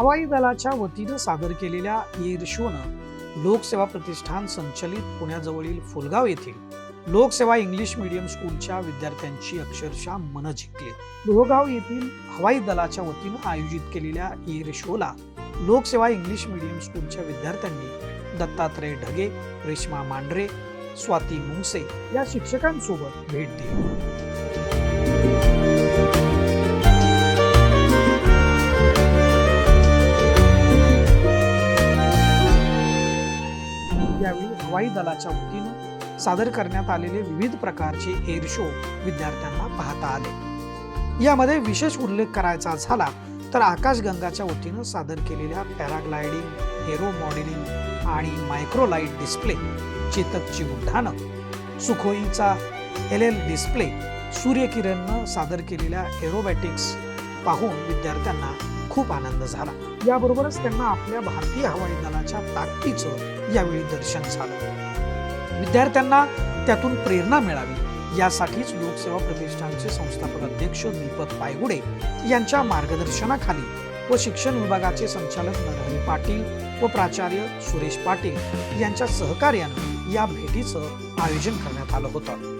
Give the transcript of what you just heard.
हवाई दलाच्या वतीनं सादर केलेल्या एअर शोनं लोकसेवा प्रतिष्ठान संचलित पुण्याजवळील फुलगाव येथील लोकसेवा इंग्लिश मीडियम स्कूलच्या विद्यार्थ्यांची अक्षरशः मन जिंकली. लोहगाव येथील हवाई दलाच्या वतीनं आयोजित केलेल्या एअर शोला लोकसेवा इंग्लिश मीडियम स्कूलच्या विद्यार्थ्यांनी दत्तात्रय ढगे रेश्मा मांढरे स्वाती मुंगसे या शिक्षकांसोबत भेट दिली. हवाई दलाच्या वतीनं सादर करण्यात आलेले विविध प्रकारचे एअर शो विद्यार्थ्यांना पाहता आले. यामध्ये विशेष उल्लेख करायचा झाला तर आकाशगंगाच्या वतीनं सादर केलेल्या पॅराग्लायडिंग हेरो मॉडेलिंग आणि मायक्रोलाईट डिस्प्ले चेतकची उड्डाणं सुखोईचा एल एल डिस्प्ले सूर्यकिरणनं सादर केलेल्या एरोबॅटिक्स पाहून विद्यार्थ्यांना खूप आनंद झाला. याबरोबरच त्यांना आपल्या भारतीय हवाई दलाच्या ताकदीचं यावेळी दर्शन झालं. विद्यार्थ्यांना त्यातून प्रेरणा मिळावी यासाठीच लोकसेवा प्रतिष्ठानचे संस्थापक अध्यक्ष दीपक पायगुडे यांच्या मार्गदर्शनाखाली व शिक्षण विभागाचे संचालक नरहरी पाटील व प्राचार्य सुरेश पाटील यांच्या सहकार्यानं या भेटीचं आयोजन करण्यात आलं होतं.